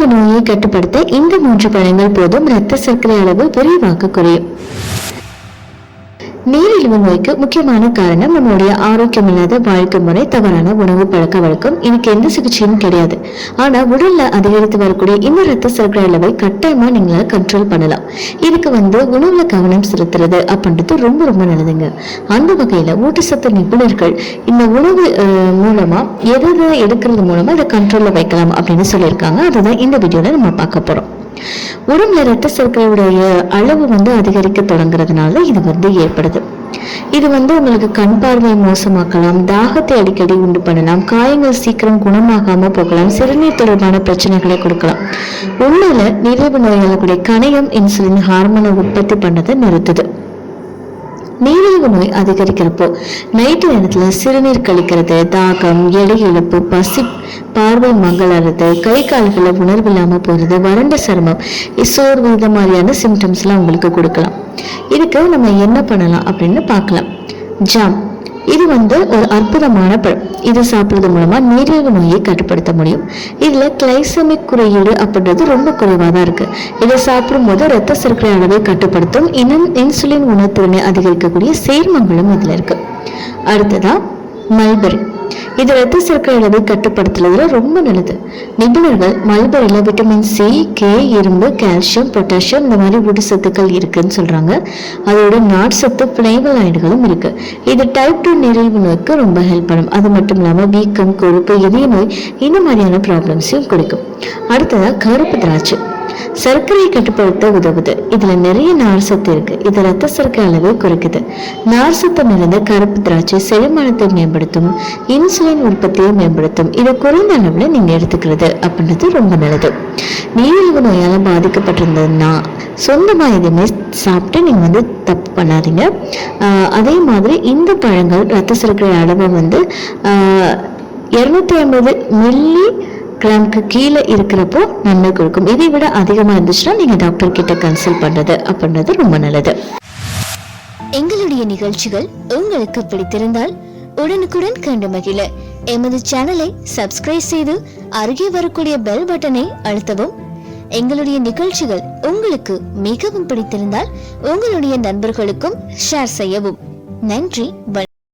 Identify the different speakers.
Speaker 1: நீரிழிவு நோயை கட்டுப்படுத்த இந்த மூன்று பழங்கள் போதும் இரத்த சர்க்கரை அளவு விரைவாக குறையும் நீரிழிவு நோய்க்கு முக்கியமான காரணம் நம்மளுடைய ஆரோக்கியமில்லாத வாழ்க்கை முறை தவறான உணவு பழக்க வழக்கம். எனக்கு எந்த சிகிச்சையும் கிடையாது. ஆனா உடல்ல அதிகரித்து வரக்கூடிய இந்த ரத்த சர்க்கரை அளவை கட்டாயமா நீங்கள கண்ட்ரோல் பண்ணலாம். இதுக்கு வந்து உணவுல கவனம் செலுத்துறது அப்படின்றது ரொம்ப ரொம்ப நல்லதுங்க. அந்த வகையில ஊட்டச்சத்து நிபுணர்கள் இந்த உணவு மூலமா எதை எதை எடுக்கிறது மூலமா இதை கண்ட்ரோல்ல வைக்கலாம் அப்படின்னு சொல்லியிருக்காங்க. அதுதான் இந்த வீடியோல நம்ம பார்க்க போறோம். உடம்புல ரத்த சர்க்கரையுடைய அளவு வந்து அதிகரிக்க தொடங்குறதுனால இது வந்து ஏற்படுது. இது வந்து உங்களுக்கு கண் பார்வை மோசமாக்கலாம் தாகத்தை அடிக்கடி உண்டு பண்ணலாம் காயங்கள் சீக்கிரம் குணமாகாம போகலாம் சிறுநீர் தொடர்பான பிரச்சனைகளை கொடுக்கலாம். உண்மையில நீரிழிவு நோயாளர்களுடைய கணையம் இன்சுலின் ஹார்மோனை உற்பத்தி பண்ணதை நிறுத்துது. நீரிழிவு நோய் அதிகரிக்கிறப்போ நைட்டு நேரத்தில் சிறுநீர் கழிக்கிறது தாகம் எடை இழப்பு பசி பார்வை மங்களறது கை கால்களை உணர்வு இல்லாமல் போகிறது வறண்ட சருமம் சோர்வு இந்த மாதிரியான சிம்டம்ஸ்லாம் உங்களுக்கு கொடுக்கலாம். இதுக்கு நம்ம என்ன பண்ணலாம் அப்படின்னு பார்க்கலாம். ஜாம். இது வந்து ஒரு அற்புதமான பழம். இது சாப்பிட்றது மூலமா நீரிழிவு நோயை கட்டுப்படுத்த முடியும். இதுல கிளைசமிக் குறியீடு அப்படின்றது ரொம்ப குறைவாக தான் இருக்கு. இதை சாப்பிடும்போது ரத்த சர்க்கரை அளவை கட்டுப்படுத்தும் இன்னும் இன்சுலின் உணர்திறனை அதிகரிக்கக்கூடிய சேர்மங்களும் இதுல இருக்கு. அடுத்ததாக மல்பெரி இது ரத்த சர்க்கரை அளவை கட்டுப்படுத்துறதுல ரொம்ப நல்லது. நிபுணர்கள் மல்பரியில் விட்டமின் சி கே இரும்பு கால்சியம் பொட்டாசியம் இந்த மாதிரி ஊட்டச்சத்துக்கள் இருக்குன்னு சொல்கிறாங்க அதோட நார்ச்சத்து பிளைவலாய்டுகளும் இருக்கு. இது டைப் டூ நிறைவு நோய்க்கு ரொம்ப ஹெல்ப் பண்ணும். அது மட்டும் இல்லாமல் வீக்கம் கொழுப்பு இதய நோய் இந்த மாதிரியான ப்ராப்ளம்ஸையும் கொடுக்கும். அடுத்ததாக கருப்பு திராட்சை. சர்க்கரையை கட்டுப்படுத்த உதவுது. இதுல நிறைய நார் சத்து இருக்கு. இது ரத்த சர்க்கரை அளவை குறைக்குது. நார் சத்து நிறைந்த கருப்பு திராட்சை செரிமானத்தை மேம்படுத்தும் இன்சுலின் உற்பத்தியை மேம்படுத்தும். இதை குறைந்த அளவுல நீங்க எடுத்துக்கிறது அப்படின்றது ரொம்ப நல்லது. நீரிழிவு நோயால பாதிக்கப்பட்டிருந்ததுன்னா சொந்தமா எதுவுமே சாப்பிட்டு நீங்க வந்து தப்பு பண்ணாதீங்க. ஆஹ் அதே மாதிரி இந்த பழங்கள் ரத்த சர்க்கரை அளவை வந்து இரநூத்தி ஐம்பது மில்லி கிராமுக்கு கீழே இருக்கிறப்போ நன்மை கொடுக்கும். இதை விட அதிகமாக இருந்துச்சுன்னா நீங்கள் டாக்டர் கிட்ட கன்சல்ட் பண்ணுறது அப்படின்றது ரொம்ப நல்லது.
Speaker 2: எங்களுடைய நிகழ்ச்சிகள் உங்களுக்கு பிடித்திருந்தால் உடனுக்குடன் கண்டு மகிழ. எமது சேனலை சப்ஸ்கிரைப் செய்து அருகே வரக்கூடிய பெல் பட்டனை அழுத்தவும். எங்களுடைய நிகழ்ச்சிகள் உங்களுக்கு மிகவும் பிடித்திருந்தால் உங்களுடைய நண்பர்களுக்கும் ஷேர் செய்யவும். நன்றி